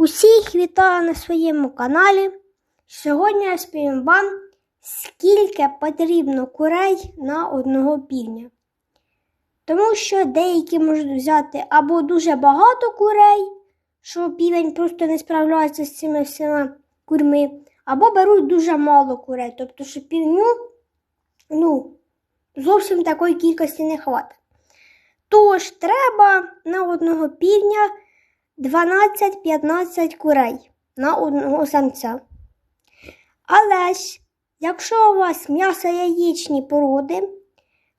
Усіх вітаю на своєму каналі. Сьогодні я розповім вам, скільки потрібно курей на одного півня. Тому що деякі можуть взяти або дуже багато курей, що півень просто не справляється з цими всіма курми, або беруть дуже мало курей, тобто, що півню ну, зовсім такої кількості не хватить. Тож треба на одного півня 12-15 курей на одного самця. Але ж, якщо у вас м'ясо яєчні породи,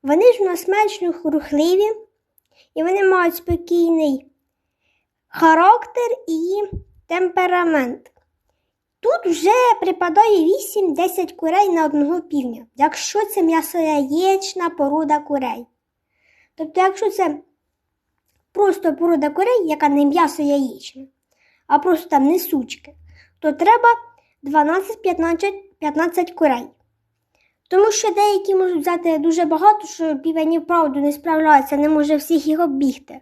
вони ж у нас менш рухливі і вони мають спокійний характер і темперамент. Тут вже припадає 8-10 курей на одного півня, якщо це м'ясо яєчна порода курей. Тобто, якщо це просто порода курей, яка не м'ясо яєчне, а просто там несучки, то треба 12-15 курей. Тому що деякі можуть взяти дуже багато, що півень і вправду не справляється, не може всіх їх оббігти.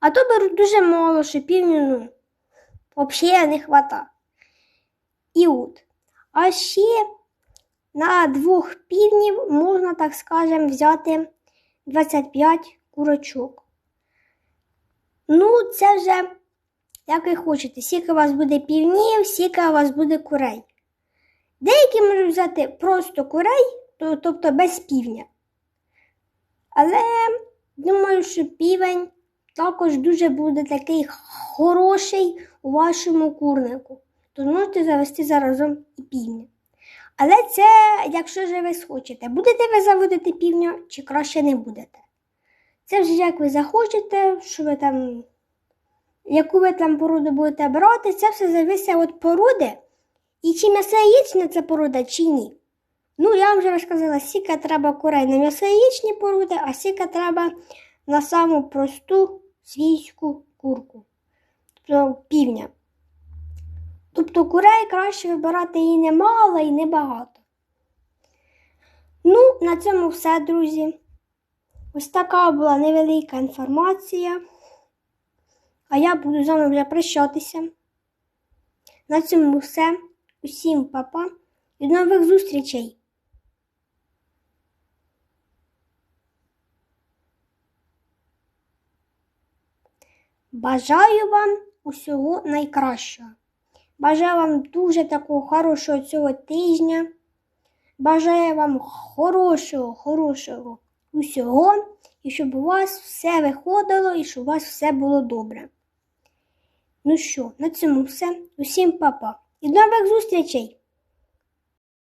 А то беруть дуже мало, що півню ну, взагалі не хвата. І от. А ще на двох півнів можна, так скажемо, взяти 25 курочок. Ну, це вже як ви хочете, скільки у вас буде півнів, скільки у вас буде курей. Деякі можуть взяти просто курей, тобто без півня. Але думаю, що півень також дуже буде такий хороший у вашому курнику. То можете завести заразом і півня. Але це, якщо же ви схочете, будете ви заводити півня чи краще не будете. Це вже як ви захочете, що ви там, яку ви там породу будете брати, це все зависить від породи. І чи м'ясо яєчна ця порода, чи ні. Ну, я вам вже розказала, скільки треба курей на м'ясо яєчні породи, а скільки треба на саму просту свійську курку, тобто півня. Тобто курей краще вибирати і немало, і небагато. Ну, на цьому все, друзі. Ось така була невелика інформація. А я буду з вами вже прощатися. На цьому все. Усім па-па і до нових зустрічей! Бажаю вам усього найкращого. Бажаю вам дуже такого хорошого цього тижня. Бажаю вам хорошого, хорошого усього, і щоб у вас все виходило і щоб у вас все було добре. Ну що, на цьому все. Усім па-па. І до нових зустрічей!